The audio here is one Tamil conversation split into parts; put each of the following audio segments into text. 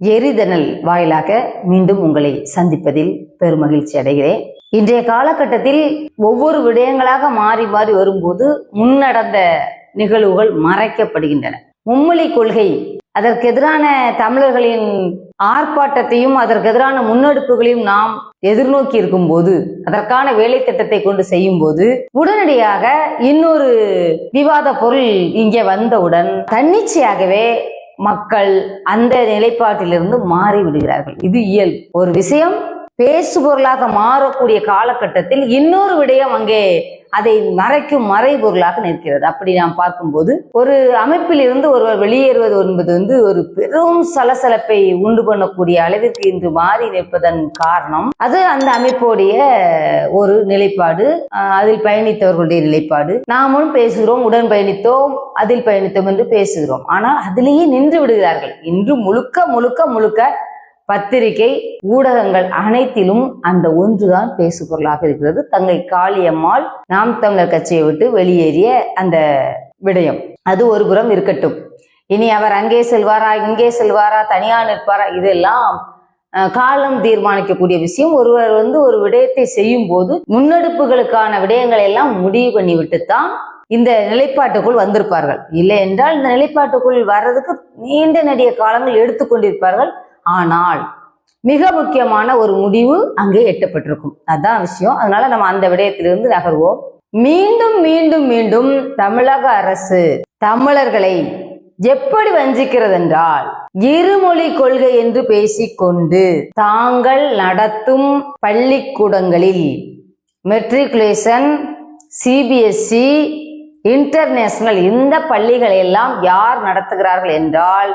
எரிதனல் வாயிலாக மீண்டும் உங்களை சந்திப்பதில் பெருமகிழ்ச்சி அடைகிறேன். இன்றைய காலகட்டத்தில் ஒவ்வொரு விடயங்களாக மாறி மாறி வரும்போது முன்னடந்த நிகழ்வுகள் மறைக்கப்படுகின்றன. மும்மொழி கொள்கை அதற்கு எதிரான தமிழர்களின் ஆர்ப்பாட்டத்தையும் அதற்கு எதிரான முன்னெடுப்புகளையும் நாம் எதிர்நோக்கி இருக்கும் போது அதற்கான வேலை திட்டத்தை கொண்டு செய்யும் போது உடனடியாக இன்னொரு விவாத பொருள் இங்கே வந்தவுடன் தன்னிச்சையாகவே மக்கள் அந்த நிலைப்பாட்டிலிருந்து மாறி விடுகிறார்கள் இது இயல்பு. ஒரு விஷயம் பேசு பொருளாக மாறக்கூடிய காலகட்டத்தில் இன்னொரு விடயம் அங்கே அதை மறைக்கும் மறைபொருளாக நிற்கிறது. அப்படி நாம் பார்க்கும்போது ஒரு அமைப்பில் இருந்து ஒருவர் வெளியேறுவது என்பது வந்து ஒரு பெரும் சலசலப்பை உண்டு பண்ணக்கூடிய அளவிற்கு இன்று மாறி நிற்பதன் காரணம். அது அந்த அமைப்போடைய ஒரு நிலைப்பாடு அதில் பயணித்தவர்களுடைய நிலைப்பாடு. நாமும் பேசுகிறோம் உடன் பயணித்தோம் அதில் பயணித்தோம் என்று பேசுகிறோம். ஆனால் அதிலேயே நின்று விடுகிறார்கள். இன்று முழுக்க முழுக்க முழுக்க பத்திரிகை ஊடகங்கள் அனைத்திலும் அந்த ஒன்றுதான் பேசுபொருளாக இருக்கிறது. தங்கை காளியம்மாள் நாம் தமிழர் கட்சியை விட்டு வெளியேறிய அந்த விடயம். அது ஒரு புறம் இருக்கட்டும். இனி அவர் அங்கே செல்வாரா இங்கே செல்வாரா தனியா நிற்பாரா இதெல்லாம் காலம் தீர்மானிக்கக்கூடிய விஷயம். ஒருவர் வந்து ஒரு விடயத்தை செய்யும் போது முன்னெடுப்புகளுக்கான விடயங்களை எல்லாம் முடிவு பண்ணிவிட்டு தான் இந்த நிலைப்பாட்டுக்குள் வந்திருப்பார்கள். இல்லை என்றால் இந்த நிலைப்பாட்டுக்குள் வர்றதுக்கு நீண்ட நெடிய காலங்கள் எடுத்துக்கொண்டிருப்பார்கள் ஆனால் மிக முக்கியமான ஒரு முடிவு அங்கே எட்டப்பட்டிருக்கும். அதான் விஷயம். அதனால நம்ம அந்த விடயத்திலிருந்து நகர்வோம். மீண்டும் மீண்டும் மீண்டும் தமிழக அரசு தமிழர்களை எப்படி வஞ்சிக்கிறது என்றால் இருமொழி கொள்கை என்று பேசிக்கொண்டு தாங்கள் நடத்தும் பள்ளிக்கூடங்களில் மெட்ரிகுலேஷன் சிபிஎஸ்இ இன்டர்நேஷனல் இந்த பள்ளிகளை எல்லாம் யார் நடத்துகிறார்கள் என்றால்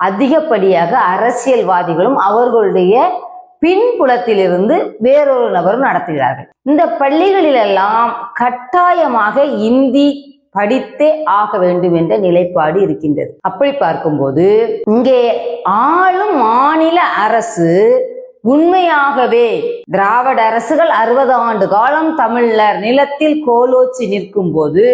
அதிகப்படியாக அரசியல்வாதிகளும் அவர்களுடைய பின்புலத்திலிருந்து வேறொரு நபரும் நடத்துகிறார்கள். இந்த பள்ளிகளிலெல்லாம் கட்டாயமாக இந்தி படித்தே ஆக வேண்டும் என்ற நிலைப்பாடு இருக்கின்றது. அப்படி பார்க்கும்போது இங்கே ஆளும் மாநில அரசு உண்மையாகவே திராவிட அரசுகள் அறுபது ஆண்டு காலம் தமிழர் நிலத்தில் கோலோச்சி நிற்கும் போது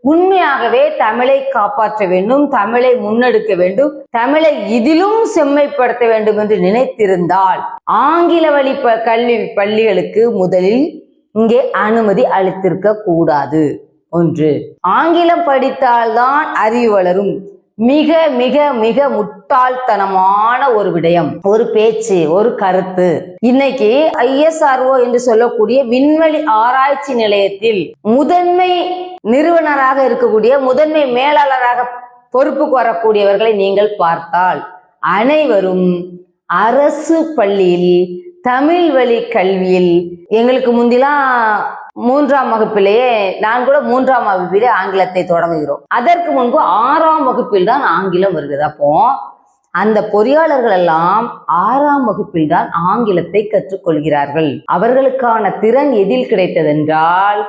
உண்மையாகவே தமிழை காப்பாற்ற வேண்டும் தமிழை முன்னெடுக்க வேண்டும் தமிழை இதிலும் செம்மைப்படுத்த வேண்டும் என்று நினைத்திருந்தால் ஆங்கில வழி ப- கல்வி பள்ளிகளுக்கு முதலில் இங்கே அனுமதி அளித்திருக்க கூடாது. ஒன்று ஆங்கிலம் படித்தால்தான் அறிவு வளரும். மிக மிக மிக முட்டாள்தனமான ஒரு விடயம் ஒரு பேச்சு ஒரு கருத்து. இன்னைக்கு ஐஎஸ்ஆர்ஓ என்று சொல்லக்கூடிய விண்வெளி ஆராய்ச்சி நிலையத்தில் முதன்மை நிறுவனராக இருக்கக்கூடிய முதன்மை மேலாளராக பொறுப்புக்கு வரக்கூடியவர்களை நீங்கள் பார்த்தால் அனைவரும் அரசு பள்ளியில் தமிழ் வழி கல்வியில் எங்களுக்கு முந்திலாம் மூன்றாம் வகுப்பிலேயே நான் கூட மூன்றாம் வகுப்பிலே ஆங்கிலத்தை தொடங்குகிறோம். அதற்கு முன்பு ஆறாம் வகுப்பில் தான் ஆங்கிலம் வருகிறது. அப்போ அந்த பொறியாளர்கள் எல்லாம் ஆறாம் வகுப்பில் தான் ஆங்கிலத்தை கற்றுக்கொள்கிறார்கள். அவர்களுக்கான திறன் எதில் கிடைத்ததென்றால்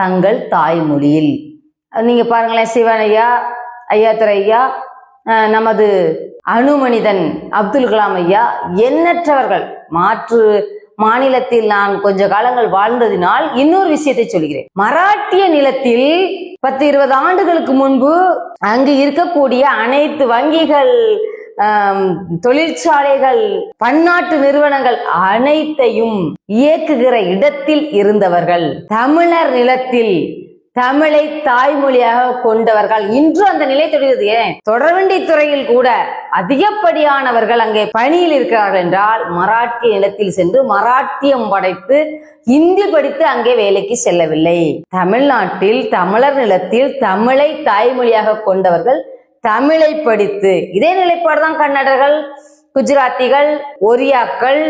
தங்கள் தாய்மொழியில். நீங்க பாருங்களேன் சிவன் ஐயா ஐயா நமது அணுமனிதன் அப்துல் கலாம் ஐயா எண்ணற்றவர்கள். மாற்று மாநிலத்தில் நான் கொஞ்ச காலங்கள் வாழ்ந்ததினால் இன்னொரு விஷயத்தை சொல்கிறேன். மராட்டிய நிலத்தில் பத்து இருபது ஆண்டுகளுக்கு முன்பு அங்கு இருக்கக்கூடிய அனைத்து வங்கிகள் தொழிற்சாலைகள் பன்னாட்டு நிறுவனங்கள் அனைத்தையும் இயக்குகிற இடத்தில் இருந்தவர்கள் தமிழர் நிலத்தில் தமிழை தாய்மொழியாக கொண்டவர்கள். இன்று அந்த நிலை தொடர்கிறது ஏன்? தொடர்வண்டி துறையில் கூட அதிகப்படியானவர்கள் அங்கே பணியில் இருக்கிறார்கள் என்றால் மராட்டிய நிலத்தில் சென்று மராட்டியம் படைத்து இந்தி படித்து அங்கே வேலைக்கு செல்லவில்லை. தமிழ்நாட்டில் தமிழர் நிலத்தில் தமிழை தாய்மொழியாக கொண்டவர்கள் தமிழை படித்து இதே நிலைப்பாடுதான் கன்னடர்கள் குஜராத்திகள் ஒரியாக்கள்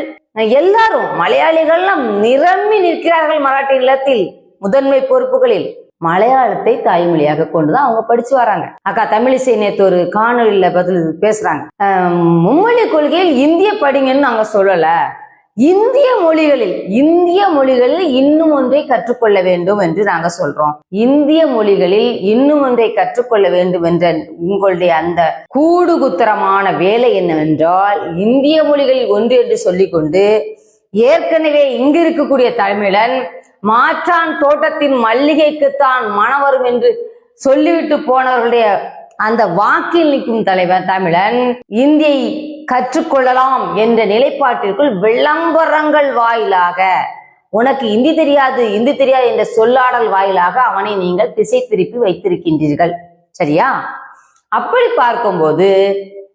எல்லாரும் மலையாளிகள்லாம் நிரம்பி நிற்கிறார்கள் மராட்டி நிலத்தில் முதன்மை பொறுப்புகளில். மலையாளத்தை தாய்மொழியாக கொண்டுதான் அவங்க படிச்சு வராங்க. அக்கா தமிழிசை நேற்று ஒரு காணொலியில பதில் பேசுறாங்க. மும்மொழி கொள்கையில் இந்திய படிங்கன்னு நாங்க சொல்லல. இந்திய மொழிகளில் இந்திய மொழிகளில் இன்னும் ஒன்றை கற்றுக்கொள்ள வேண்டும் என்று நாங்க சொல்றோம். இந்திய மொழிகளில் இன்னும் ஒன்றை கற்றுக்கொள்ள வேண்டும் என்ற உங்களுடைய அந்த கூடுகுத்தரமான வேலை என்னவென்றால் இந்திய மொழிகளில் ஒன்று என்று சொல்லிக்கொண்டு ஏற்கனவே இங்கு இருக்கக்கூடிய தமிழன் மாற்றான் தோட்டத்தின் மல்லிகைக்குத்தான் மணவரும் என்று சொல்லிவிட்டு போனவர்களுடைய அந்த வாக்கில் நிற்கும் தலைவர் தமிழன் இந்தியை கற்றுக்கொள்ளலாம் என்ற நிலைப்பாட்டிற்குள் விளம்பரங்கள் வாயிலாக உனக்கு இந்தி தெரியாது இந்தி தெரியாது என்ற சொல்லாடல் வாயிலாக அவனை நீங்கள் திசை திருப்பி வைத்திருக்கின்றீர்கள். சரியா? அப்படி பார்க்கும்போது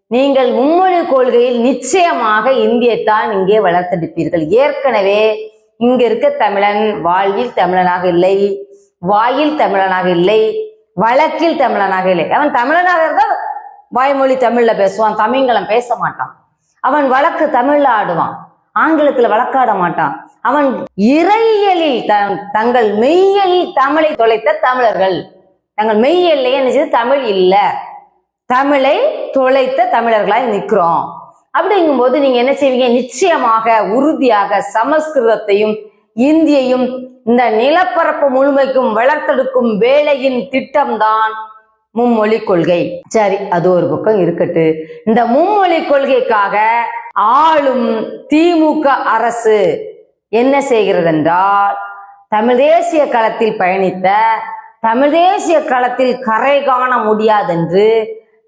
நீங்கள் மும்மொழி கொள்கையில் நிச்சயமாக இந்தியத்தான் இங்கே வளர்த்தெடுப்பீர்கள். ஏற்கனவே இங்க இருக்க தமிழன் வாழ்வில் தமிழனாக இல்லை வாயில் தமிழனாக இல்லை வழக்கில் தமிழனாக இல்லை. அவன் தமிழனாக இருந்தால் வாய்மொழி தமிழ்ல பேசுவான் தமிழ்களம் பேச மாட்டான். அவன் வழக்கு தமிழ்ல ஆடுவான் ஆங்கிலத்துல வழக்காட மாட்டான். அவன் இறையலில் த- தங்கள் மெய்யலில் தமிழை தொலைத்த தமிழர்கள். தங்கள் மெய்யல்லையே நினைச்சது தமிழ் இல்லை. தமிழை தொலைத்த தமிழர்களாய் நிற்கிறோம். அப்படிங்கும்போது நீங்க என்ன செய்வீங்க? நிச்சயமாக உறுதியாக சமஸ்கிருதத்தையும் இந்தியையும் இந்த நிலப்பரப்பு முழுமைக்கும் வளர்த்தெடுக்கும் வேலையின் திட்டம்தான் மும்மொழி கொள்கை. சரி அது ஒரு பக்கம் இருக்கட்டு. இந்த மும்மொழி கொள்கைக்காக ஆளும் திமுக அரசு என்ன செய்கிறது என்றால் தமிழ் தேசிய களத்தில் பயணித்த தமிழ் தேசிய களத்தில் கரை காண முடியாதென்று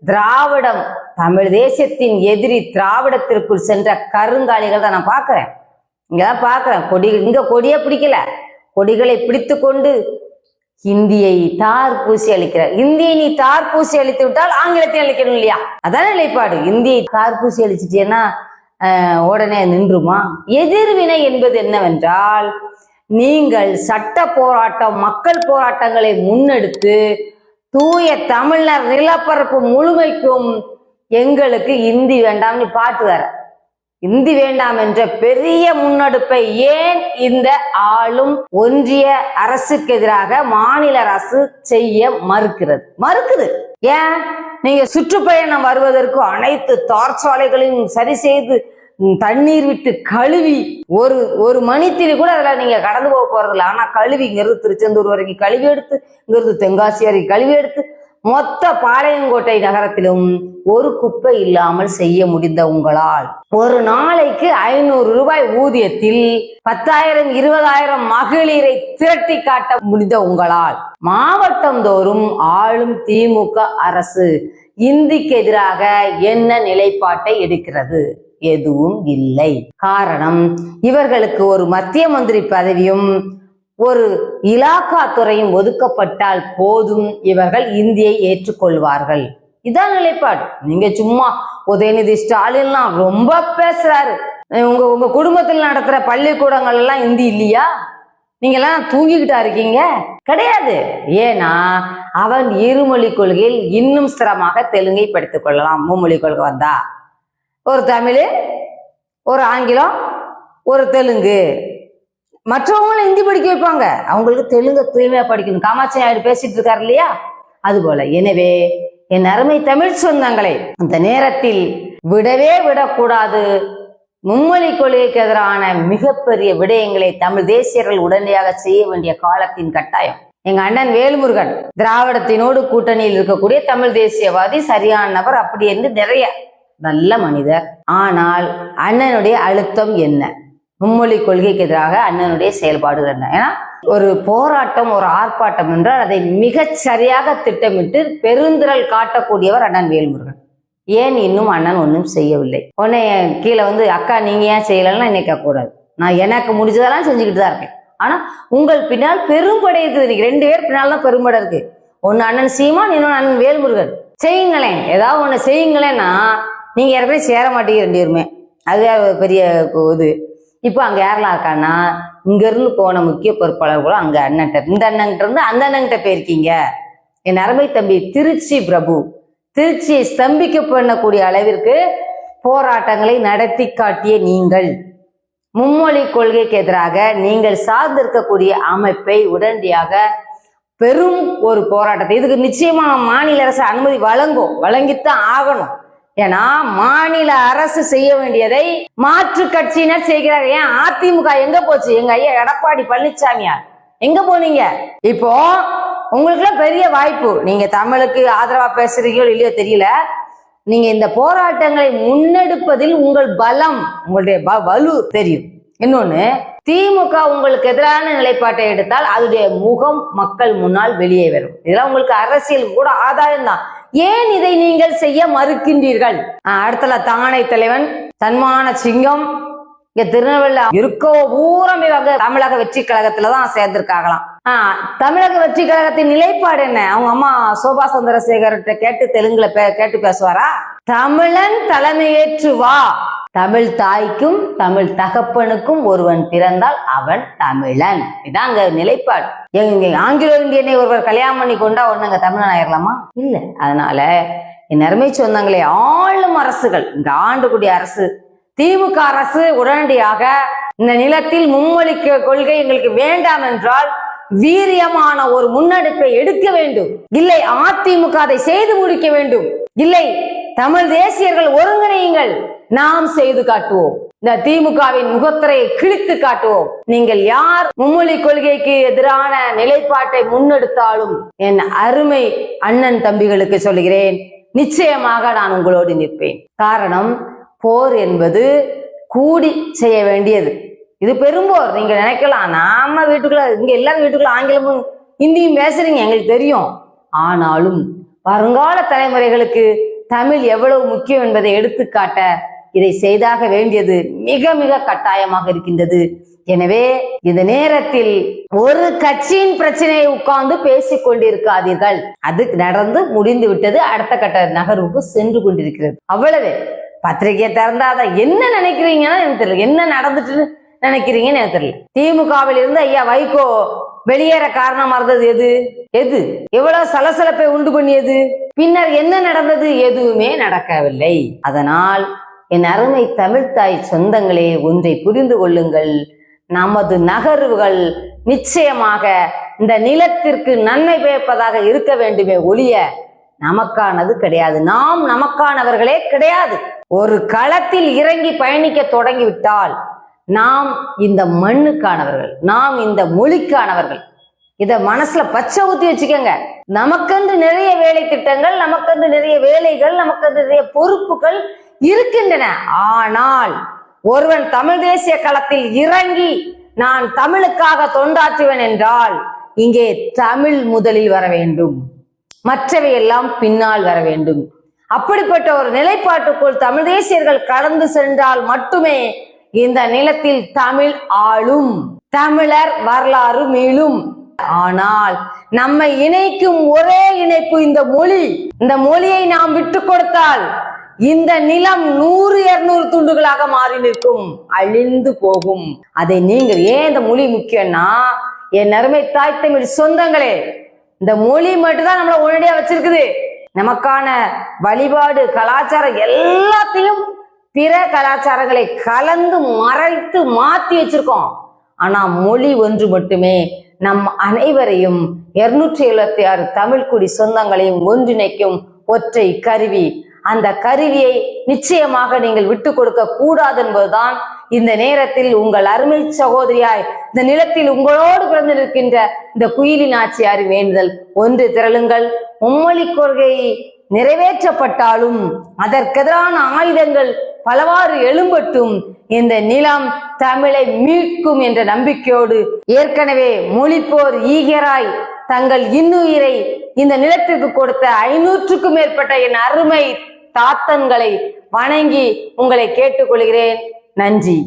திராவிடம் தமிழ் தேசியத்தின் எதிரி திராவிடத்திற்குள் சென்ற கருங்காலிகள் தான் நான் பார்க்கிறேன். இங்கதான் பார்க்குறேன். கொடி இங்கே கொடியே பிடிக்கல. கொடிகளை பிடித்து கொண்டு ஹிந்தியை தார் பூசி அளிக்கிறார். இந்தியை நீ தார் பூசி அளித்து விட்டால் ஆங்கிலத்தையும் அழிக்கணும் இல்லையா? அதான நிலைப்பாடு. இந்தியை தார் பூசி அழிச்சிட்டேன்னா உடனே நின்றுமா? எதிர்வினை என்பது என்னவென்றால் நீங்கள் சட்ட போராட்டம் மக்கள் போராட்டங்களை முன்னெடுத்து தூய தமிழர் நிலப்பரப்பு முழுமைக்கும் எங்களுக்கு இந்தி வேண்டாம்னு பாட்டு வேற. இந்தி வேண்டாம் என்ற பெரிய முன்னெடுப்பை ஏன் இந்த ஆளும் ஒன்றிய அரசுக்கு எதிராக மாநில அரசு செய்ய மறுக்கிறது? மறுக்குது. ஏன்? நீங்க சுற்றுப்பயணம் வருவதற்கு அனைத்து தார்ச்சாலைகளையும் சரி செய்து தண்ணீர் விட்டு கழுவி ஒரு ஒரு மணித்திரி கூட அதுல நீங்க கடந்து போக போறது இல்லை ஆனா கழுவி இங்கிருந்து திருச்செந்தூர் வரைக்கும் கழுவி எடுத்து இங்கிருந்து தென்காசி வரைக்கும் கழுவி எடுத்து மொத்த பாளையங்கோட்டை நகரத்திலும் ஒரு குப்பை இல்லாமல் செய்ய முடிந்த உங்களால். ஒரு நாளைக்கு ஐநூறு ரூபாய் ஊதியத்தில் பத்தாயிரம் இருபதாயிரம் மகளிரை திரட்டி காட்ட முடிந்த உங்களால். மாவட்டம் தோறும் ஆளும் திமுக அரசு இந்திக்கு எதிராக என்ன நிலைப்பாட்டை எடுக்கிறது? எதுவும் இல்லை. காரணம் இவர்களுக்கு ஒரு மத்திய மந்திரி பதவியும் ஒரு இலாக்கா துறையும் ஒதுக்கப்பட்டால் போதும் இவர்கள் இந்தியை ஏற்றுக்கொள்வார்கள். இதான் நிலைப்பாடு. நீங்க சும்மா உதயநிதி ஸ்டாலின்லாம் ரொம்ப பேசுறாரு. உங்க உங்க குடும்பத்தில் நடத்துற பள்ளிக்கூடங்கள் எல்லாம் இந்தி இல்லையா? நீங்க எல்லாம் தூங்கிக்கிட்டா இருக்கீங்க? கிடையாது. ஏன்னா அவன் இருமொழி கொள்கையில் இன்னும் சிரமமாக தெலுங்கை படித்துக் கொள்ளலாம். மும்மொழி கொள்கை வந்தா. ஒரு தமிழ் ஒரு ஆங்கிலம் ஒரு தெலுங்கு. மற்றவங்களும் ஹிந்தி படிக்க வைப்பாங்க. அவங்களுக்கு தெலுங்கு தூய்மையா படிக்கணும். காமாட்சி நாயுடு பேசிட்டு இருக்காரு இல்லையா? அதுபோல. எனவே என் அருமை தமிழ் சொந்தங்களை அந்த நேரத்தில் விடவே விடக்கூடாது. மும்மொழி கொள்கைக்கு எதிரான மிகப்பெரிய விடயங்களை தமிழ் தேசியர்கள் உடனடியாக செய்ய வேண்டிய காலத்தின் கட்டாயம். எங்க அண்ணன் வேல்முருகன் திராவிடத்தினோடு கூட்டணியில் இருக்கக்கூடிய தமிழ் தேசியவாதி சரியான நபர் அப்படி என்று நிறைய. நல்ல மனிதர். ஆனால் அண்ணனுடைய அழுத்தம் என்ன? மும்மொழி கொள்கைக்கு எதிராக அண்ணனுடைய செயல்பாடுகள் என்ன? ஏன்னா ஒரு போராட்டம் ஒரு ஆர்ப்பாட்டம் என்றால் அதை மிகச் சரியாக திட்டமிட்டு பெருந்திரள் காட்டக்கூடியவர் அண்ணன் வேல்முருகன். ஏன் இன்னும் அண்ணன் ஒன்றும் செய்யவில்லை? உடனே கீழே வந்து அக்கா நீங்க ஏன் செய்யலைன்னா என்னை கேட்கக்கூடாது. நான் எனக்கு முடிஞ்சதெல்லாம் செஞ்சுக்கிட்டு தான் இருக்கேன். ஆனா உங்கள் பின்னால் பெரும்படை இருக்குது. இன்னைக்கு ரெண்டு பேர் பின்னால் தான் பெரும்படை இருக்கு. ஒன்னு அண்ணன் சீமான் இன்னொன்று அண்ணன் வேல்முருகன். செய்யுங்களேன். ஏதாவது ஒன்று செய்யுங்களேன்னா நீங்க ஏற்கனவே சேர மாட்டீங்க ரெண்டு பேருமே. அதுவே ஒரு பெரிய இது. இப்போ அங்க யாரெல்லாம் இருக்கான்னா இங்க இருந்து போன முக்கிய பொறுப்பாளர்களும் அங்கே அங்க அண்ணன்ட்ட இந்த அண்ணன்கிட்ட இருந்து அந்த அண்ணன்கிட்ட போயிருக்கீங்க. என் அருமை தம்பி திருச்சி பிரபு திருச்சியை ஸ்தம்பிக்க பண்ணக்கூடிய அளவிற்கு போராட்டங்களை நடத்தி காட்டிய நீங்கள். மும்மொழி கொள்கைக்கு எதிராக நீங்கள் சார்ந்திருக்கக்கூடிய அமைப்பை உடனடியாக பெரும் ஒரு போராட்டத்தை இதுக்கு நிச்சயமா மாநில அரசு அனுமதி வழங்கும் வழங்கித்தான் ஆகணும். ஏன்னா மாநில அரசு செய்ய வேண்டியதை மாற்று கட்சியினர் செய்கிறார். ஏன்? அதிமுக எங்க போச்சு? எங்க ஐயா எடப்பாடி பழனிசாமியார் எங்க போனீங்க? இப்போ உங்களுக்குலாம் பெரிய வாய்ப்பு. நீங்க தமிழுக்கு ஆதரவா பேசுறீங்களோ இல்லையோ தெரியல. நீங்க இந்த போராட்டங்களை முன்னெடுப்பதில் உங்கள் பலம் உங்களுடைய ப- வலு தெரியும். இன்னொன்னு திமுக உங்களுக்கு எதிரான நிலைப்பாட்டை எடுத்தால் அதனுடைய முகம் மக்கள் முன்னால் வெளியே வரும். இதெல்லாம் உங்களுக்கு அரசியல் கூட ஆதாயம் தான் ஏன் இதை நீங்கள் செய்ய மறுக்கின்றீர்கள்? அடுத்தல தானை தலைவன் தன்மான சிங்கம் இங்க திருநெல்வேலியில இருக்கோ பூரம் இவங்க தமிழக வெற்றி கழகத்துல தான் சேர்ந்திருக்காங்களாம். ஆஹ் தமிழக வெற்றி கழகத்தின் நிலைப்பாடு என்ன? அவங்க அம்மா சோபா சந்திரசேகர்கிட்ட கேட்டு தெலுங்குல பே- கேட்டு பேசுவாரா? தமிழன் தலைமையேற்று வா. தமிழ் தாய்க்கும் தமிழ் தகப்பனுக்கும் ஒருவன் பிறந்தால் அவன் தமிழன். இதான் அங்க நிலைப்பாடு. எங்க ஆங்கிலோ இந்தியனை ஒருவர் கல்யாணம் பண்ணி கொண்டா ஒண்ணுங்க தமிழன் ஆயிரலாமா? இல்ல. அதனால என் அருமை சொந்தங்களே ஆளும் அரசுகள் இங்க ஆண்டுகுடி அரசு திமுக அரசு உடனடியாக இந்த நிலத்தில் மும்மொழி கொள்கை எங்களுக்கு வேண்டாம் என்றால் வீரியமான ஒரு முன்னெடுப்பை எடுக்க வேண்டும். இல்லை அதிமுக அதை செய்து முடிக்க வேண்டும். இல்லை தமிழ் தேசியர்கள் ஒருங்கிணையுங்கள். நாம் செய்து காட்டுவோம். இந்த திமுகவின் முகத்திரையை கிழித்து காட்டுவோம். நீங்கள் யார் மும்மொழி கொள்கைக்கு எதிரான நிலைப்பாட்டை முன்னெடுத்தாலும் என் அருமை அண்ணன் தம்பிகளுக்கு சொல்கிறேன் நிச்சயமாக நான் உங்களோடு நிற்பேன். காரணம் போர் என்பது கூடி செய்ய வேண்டியது. இது பெரும்போர் நீங்க நினைக்கலாம் நாம வீட்டுக்குள்ள இங்க எல்லாரும் வீட்டுக்குள்ள ஆங்கிலமும் ஹிந்தியும் பேசுறீங்க எங்களுக்கு தெரியும். ஆனாலும் வருங்கால தலைமுறைகளுக்கு தமிழ் எவ்வளவு முக்கியம் என்பதை எடுத்துக்காட்ட இதை செய்தாக வேண்டியது மிக மிக கட்டாயமாக இருக்கின்றது. எனவே இந்த நேரத்தில் ஒரு கட்சியின் பிரச்சனையை உட்கார்ந்து பேசிக் கொண்டிருக்காதீர்கள். அது நடந்து முடிந்து விட்டது. அடுத்த கட்ட நகர்வுக்கு சென்று கொண்டிருக்கிறது. அவ்வளவே. பத்திரிகையை திறந்தாத என்ன நினைக்கிறீங்கன்னா எனக்கு தெரியல. என்ன நடந்துட்டு நினைக்கிறீங்கன்னு எனக்கு தெரியல. திமுகவில் இருந்து ஐயா வைகோ வெளியேற காரணமா இருந்தது எது? எது? எவ்வளவு சலசலப்பை உண்டு பண்ணியது? பின்னர் என்ன நடந்தது? எதுவுமே நடக்கவில்லை. அதனால் என் அருமை தமிழ்த்தாய் சொந்தங்களே ஒன்றை புரிந்து கொள்ளுங்கள். நமது நகர்வுகள் நிச்சயமாக இந்த நிலத்திற்கு நன்மை பயப்பதாக இருக்க வேண்டுமே ஒழிய நமக்கானது கிடையாது. நாம் நமக்கானவர்களே கிடையாது. ஒரு களத்தில் இறங்கி பயணிக்க தொடங்கிவிட்டால் நாம் இந்த மண்ணுக்கானவர்கள் நாம் இந்த மொழிக்கானவர்கள். இதை மனசுல பச்சை ஊத்தி வச்சுக்கோங்க. நமக்கென்று நிறைய வேலை திட்டங்கள் நமக்கென்று நிறைய வேலைகள் நமக்கென்று நிறைய பொறுப்புகள் இருக்கின்றன. ஆனால் ஒருவன் தமிழ் தேசிய களத்தில் இறங்கி நான் தமிழுக்காக தொண்டாற்றுவேன் என்றால் இங்கே தமிழ் முதலில் வர வேண்டும். மற்றவை எல்லாம் பின்னால் வர வேண்டும். அப்படிப்பட்ட ஒரு நிலைப்பாட்டுக்குள் தமிழ் தேசியர்கள் கடந்து சென்றால் மட்டுமே இந்த நிலத்தில் தமிழ் ஆளும். தமிழர் வரலாறு மீளும். ஆனால் நம்மை இணைக்கும் ஒரே இணைப்பு இந்த மொழி. இந்த மொழியை நாம் விட்டு கொடுத்தால் இந்த நிலம் நூறு இருநூறு துண்டுகளாக மாறி நிற்கும். அழிந்து போகும். அதை நீங்கள் ஏன் இந்த மொழி முக்கியம்னா என் அருமை தாய் தமிழ் சொந்தங்களே இந்த மொழி மட்டும்தான் நம்மளை உடனடியா வச்சிருக்குது. நமக்கான வழிபாடு கலாச்சாரம் எல்லாத்தையும் பிற கலாச்சாரங்களை கலந்து மறைத்து மாத்தி வச்சிருக்கோம். ஆனா மொழி ஒன்று மட்டுமே நம் அனைவரையும் இருநூற்றி எழுபத்தி ஆறு தமிழ்குடி சொந்தங்களையும் ஒன்றிணைக்கும் ஒற்றை கருவி. அந்த கருவியை நிச்சயமாக நீங்கள் விட்டு கொடுக்க கூடாது என்பதுதான் இந்த நேரத்தில் உங்கள் அருமை சகோதரியாய் இந்த நிலத்தில் உங்களோடு பிறந்து நிற்கின்ற இந்த குயிலின் ஆட்சியார் வேண்டுதல். ஒன்று திரளுங்கள். மும்மொழி கொள்கை நிறைவேற்றப்பட்டாலும் அதற்கெதிரான ஆயுதங்கள் பலவாறு எழும்பட்டும். இந்த நிலம் தமிழை மீட்கும் என்ற நம்பிக்கையோடு ஏற்கனவே மொழிப்போர் ஈகராய் தங்கள் இன்னுயிரை இந்த நிலத்திற்கு கொடுத்த ஐநூற்றுக்கும் மேற்பட்ட என் அருமை தாத்தன்களை வணங்கி உங்களை கேட்டுக்கொள்கிறேன். நன்றி.